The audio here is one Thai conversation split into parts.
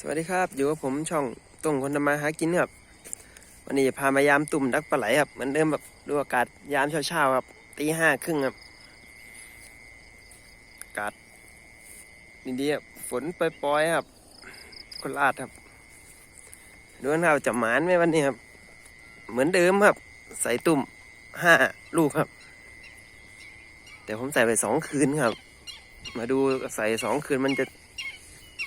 สวัสดีครับอยู่กับผมช่องต้งคนทำมาหากินครับวันนี้จะพามายามตุ่มดักปลาไหลครับเหมือนเดิมแบบดูอากาศยามเช้าๆครับตีห้าครึ่งครับอากาศดีๆครับฝนปล่อยๆครับคนลาดครับดูนะครับจะหมานไหมวันนี้ครับ เหมือนเดิมครับ ใส่ตุ่มห้าลูกครับ แต่ผมใส่ไปสองคืนครับ มาดูใส่สองคืนมันจะ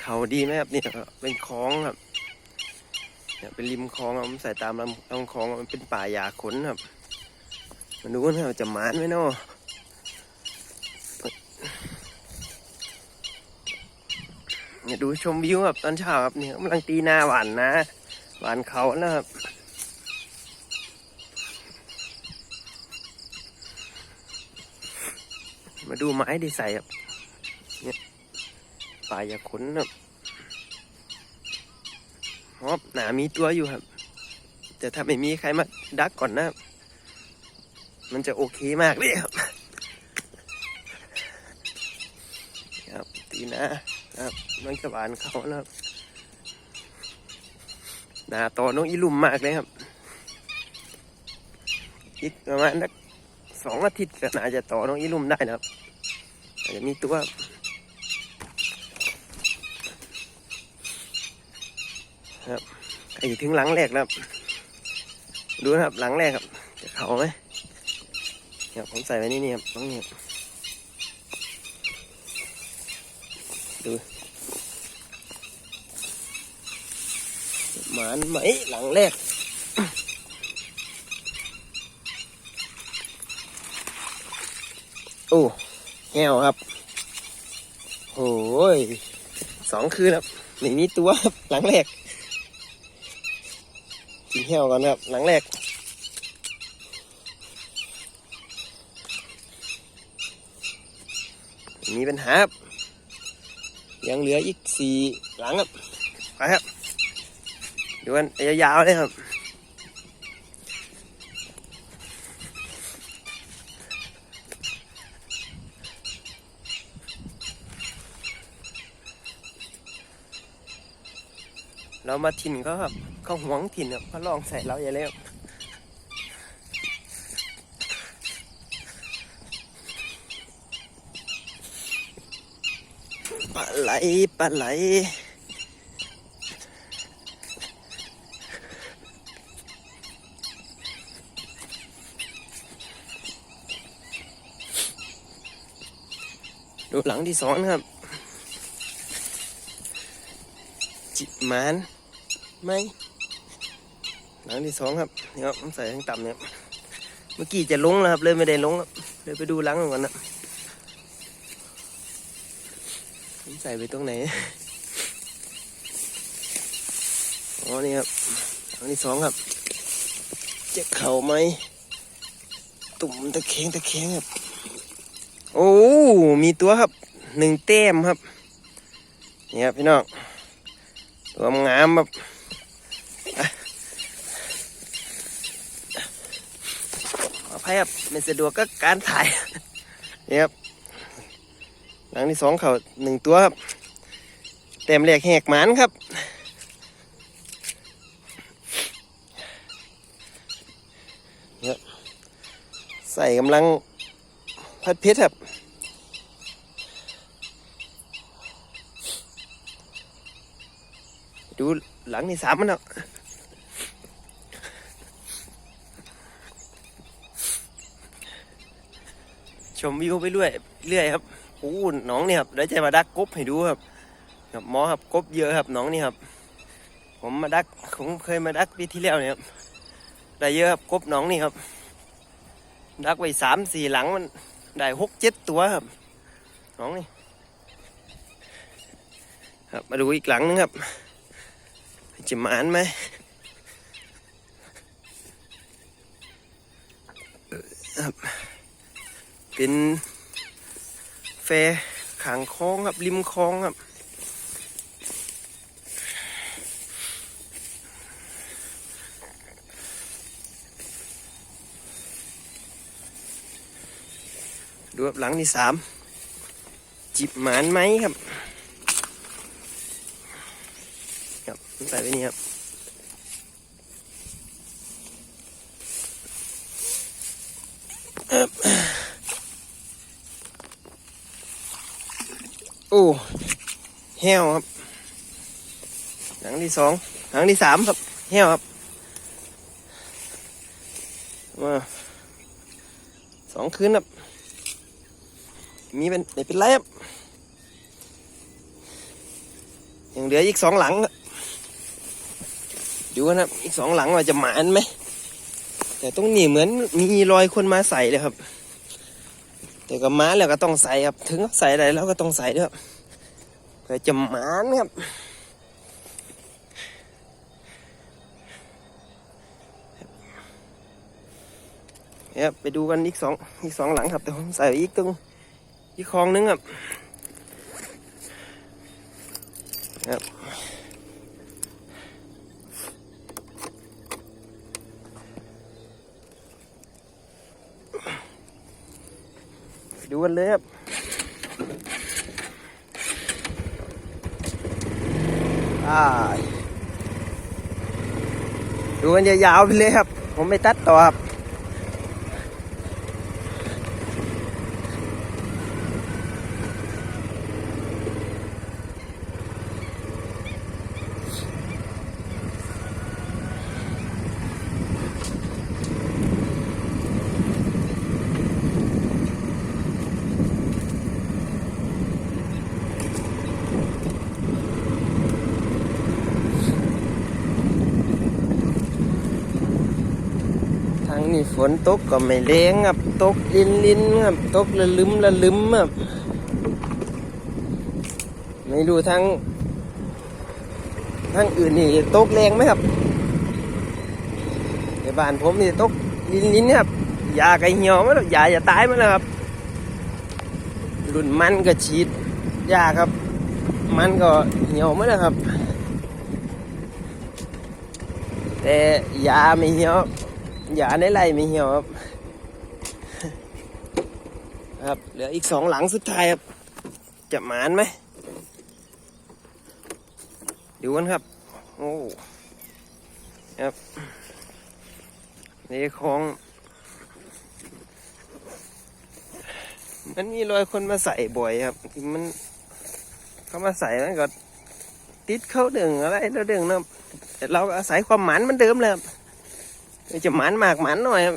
เขาดีไหมครับเนี่ยเป็นคลองครับเนี่ยเป็นริมคลองครับผมใส่ตามลำลำคลองมันเป็นป่าหญ้าขนครับมาดูนะครับจะหมานไหมเนาะเนี่ยดูชมวิวครับตอนเช้าครับเนี่ยกำลังตีหน้าหวานนะ หวานเขานะครับมาดูไม้ที่ใส่ครับ ป่ายาขนครับฮอบหนามีตัวอยู่ครับ แต่ถ้าไม่มีใครมาดักก่อนนะ มันจะโอเคมากเลยครับ ครับตีนะครับมันกระบาลเขานะครับหนาต่อนกอีลุ่มมากเลยครับ อีกประมาณนักสองอาทิตย์ก็น่าจะต่อนกอีลุ่มได้นะครับอาจจะมีตัว ไอ้ถึงหลังแรกแล้วครับดูนะครับหลังแรกครับจะเขาไหมเนี่ยผมใส่ไว้นี่นี่ครับต้องนี่ครับดูหมานไหมหลังแรกโอ้แก้วครับโอ้ยสองคืนครับไม่มีตัวครับหลังแรก กินแห้วก่อนครับ หลังแรก มีปัญหาครับยังเหลืออีกสี่หลังครับ ไปครับดูกันยาวๆเลยครับ เรามาถิ่นเขาครับเขาหวงถิ่นครับเขาลองใส่เราอย่าแล้วปลาไหลปลาไหลดูหลังที่สองนครับ จิมาน ไหมหลังที่สองครับนี่ครับผมใส่ทั้งต่ำเนี่ยเมื่อกี้จะลงแล้วครับเลยไม่ได้ลงครับเลยไปดูหลังก่อนนะผมใส่ไปตรงไหนอ๋อนี่ครับหลังที่สองครับจะเข่าไหมตุ่มตะแคงตะแคงครับ โอ้ มีตัวครับหนึ่งแต้มครับ นี่ครับพี่น้องตัวงามแบบอะขออ ภัยครับไม่สะดวกก็การถ่ายนี่ครับหลังที่สองเขาหนึ่งตัวครับเต็มแรกแหกหมานครับเนี่ยใส่กำลังพัดเพชรครับดูหลังที่สามมันเนาะ ชมวิวไปเรื่อยเรื่อยครับโอ้หน้องนี่ครับเดี๋ยวจะมาดักกบให้ดูครับครับหมอครับกบเยอะครับหน้องนี่ครับ ผมมาดักผมเคยมาดักปีที่แล้วเนี่ยครับได้เยอะครับกบหน้องนี่ครับ ดักไว้สามสี่หลังมันได้หกเจ็ดตัวครับหน้องนี่ครับมาดูอีกหลังนึงครับจะหมานไหมครับ เป็นแฟขางคลองครับริมคลองครับดูครับหลังที่สามจิบหมานไหมครับ ครับใส่ไว้นี่ครับ โอ้แห้วครับ หลังที่สองหลังที่สามครับแห้วครับมาสองคืนครับ มีเป็นไม่เป็นไรครับยังเหลืออีกสองหลังครับดูนะครับ อีกสองหลังว่าจะหมานไหมแต่ตรงนี้เหมือนมีรอยคนมาใส่เลยครับ แต่ก็มาแล้วก็ต้องใส่ครับ ถึงใส่อะไรแล้วก็ต้องใส่ด้วยเพื่อจะมานครับเนี่ยไปดูกันอีกสองอีกสองหลังครับแต่ผมใส่อีกตรงอีกคลองนึงครับครับ ดูกันเลยครับดูกันยาวๆไปเลยครับ ผมไม่ตัดต่อครับ นี้ฝนตกก็ไม่แรงครับ ตกลินลินครับ ตกละลึมละลึมครับ ไม่รู้ทางทางอื่นนี่ตกแรงไหมครับในบ้านผมนี่ตกลินลินครับยาไก่เหี่ยวมาแล้วยาจะตายมาแล้วครับ รุ่นมันก็ฉีดยาครับ มันก็เหี่ยวมาแล้วครับ แต่ยาไม่เหี่ยว อย่าในไรไม่เหี่ยวครับ ครับ เหลืออีกสองหลังสุดท้ายครับ จะหมานไหมดูกันครับ โอ้ครับนี่ของมันมีรอยคนมาใส่บ่อยครับที่มันเขามาใส่มันก็ติดเข้าดึงอะไรแล้วดึงนะครับแต่เราอาศัยความหมันมันเดิมเลยครับ จะหมันมากหมันหน่อยครับ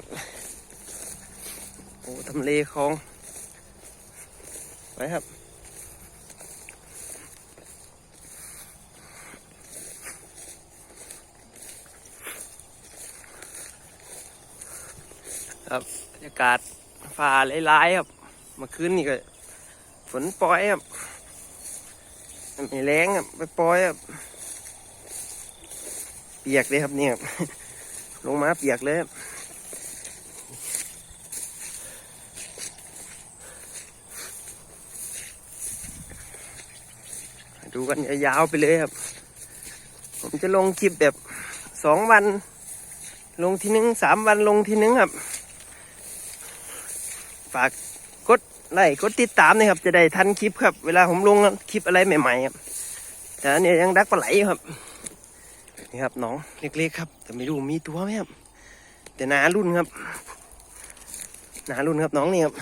โอ้ทำเลคลองไปครับครับบรรยากาศฟ้าไร้ายครับเมื่อคืนนี่ก็ฝนปล่อยครับไม่แรงครับไปปล่อยครับเปียกเลยครับเนี่ยครับ ลงมาเปียกเลยดูกันยาวๆไปเลยครับ ผมจะลงคลิปแบบสองวัน ลงทีนึงสามวันลงทีนึงครับ ฝากกดไลค์กดติดตามนะครับ จะได้ทันคลิปครับ เวลาผมลงคลิปอะไรใหม่ๆครับแต่อันนี้ยังดักปลาไหลครับ นี่ครับน้องเล็กๆครับ แต่ไม่รู้มีตัวไหมครับ แต่หนารุ่นครับ หนารุ่นครับน้องนี่ครับ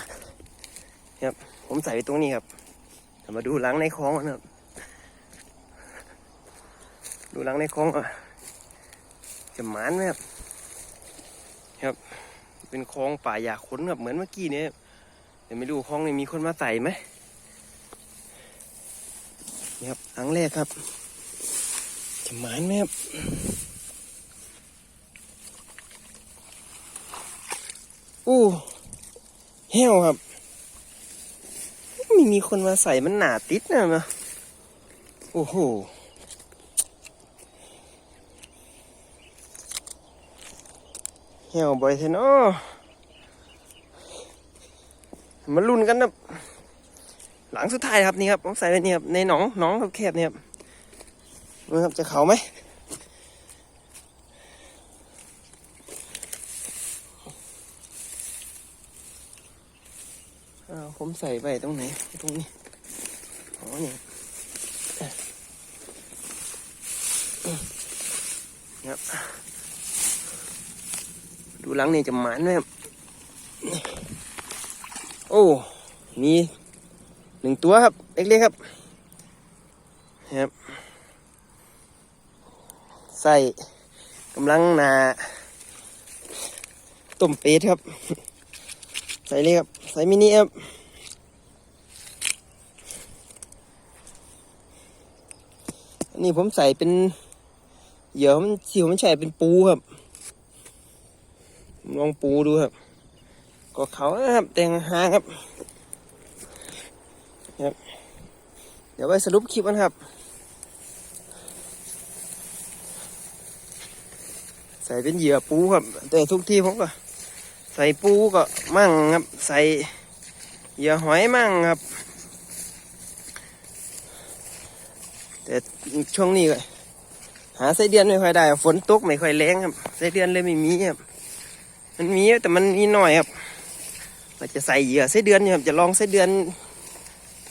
นี่ครับ ผมใส่ไว้ตรงนี้ครับมาดูหลังในคลองกันครับ ดูหลังในคลองอะจะหมานไหมครับครับ เป็นคลองป่าหญ้าขนครับเหมือนเมื่อกี้เนี่ยแต่ไม่รู้คลองนี้มีคนมาใส่ไหมนี่ครับหลังแรกครับ จะหมานไหมครับอู้เหี้ยวครับม่มีคนมาใส่มันหนาติดนะมาโอ้โหเหี้ยวบ่อยเทนอมาลุ้นกันนะหลังสุดท้ายครับนี่ครับผมใส่ไว้นี่ครับในหนองหนองแคบๆนี่ครับ นะครับจะเขาไหมอ้าวผมใส่ไปตรงไหน ตรงนี้ อ๋อเนี่ยครับดูหลังนี่จะหมานไหมครับโอ้ มีหนึ่งตัวครับ เล็กๆครับ ครับ ใส่กำลังนาต้มเป็ดครับ ใส่เลยครับ ใส่มินิครับอันนี้ผมใส่เป็นเหยื่อมันที่ผมใช้เป็นปูครับ ลองปูดูครับ ก็เขาครับแต่งหางครับครับ เดี๋ยวไว้สรุปคลิปกันครับ ส่เป็นเหยื่อปูครับ แต่ทุกที่ผมก็ ใส่ปูก็มั่งครับ ใส่เหยื่อหอยมั่งครับ แต่ช่วงนี้ก็หาไส้เดือนไม่ค่อยได้ ฝนตกไม่ค่อยแรงครับไส้เดือนเลยไม่มีครับ มันมีแต่มันมีน้อยครับเราจะใส่เหยื่อไส้เดือนครับจะลองไส้เดือน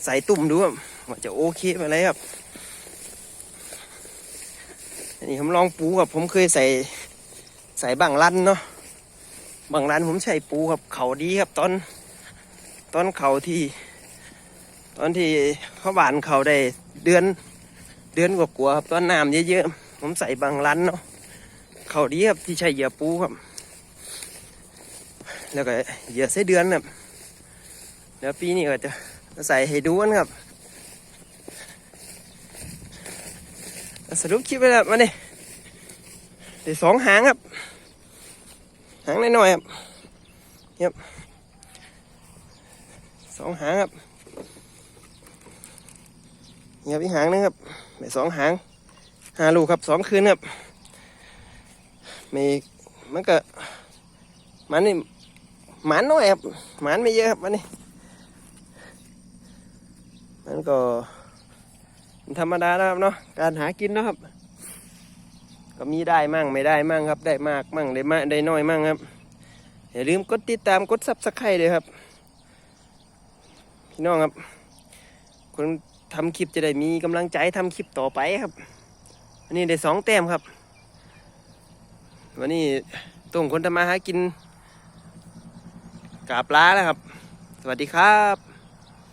ใส่ตุ่มดูครับว่าจะโอเคไหมครับอันนี้ผมลองปูครับผมเคยใส่ ใส่บังลันเนาะบังลันผมใช้ปูครับเขาดีครับตอน ตอนเขาที่ ตอนที่เขาบานเขาได้เดือน เดือนกว่าๆครับตอนน้ำเยอะๆผมใส่บังลันเนาะเขาดีครับที่ใช้เหยื่อปูครับ แล้วก็เหยื่อไส้เดือนครับเดี๋ยวปีนี้ก็จะใส่ให้ดูกันครับสรุปคลิปไปแล้วมาเนี่ยได้สองหางครับ หางน้อยๆครับครับสองหางครับนี่ครับอีกหางนึงครับได้สองหางหาลูกครับสองคืนครับมีมันก็มันนี่หมานน้อยครับหมานไม่เยอะครับวันนี้มันก็ธรรมดานะครับเนาะการหากินนะครับ ก็มีได้มั่งไม่ได้มั่งครับ ได้มากมั่งได้มากได้น้อยมั่งครับ อย่าลืมกดติดตามกดซับสไครต์เลยครับ พี่น้องครับ คนทำคลิปจะได้มีกำลังใจทำคลิปต่อไปครับวันนี้ได้สองแต้มครับวันนี้ต้องคนทำมาหากินกราบลาแล้วครับ สวัสดีครับ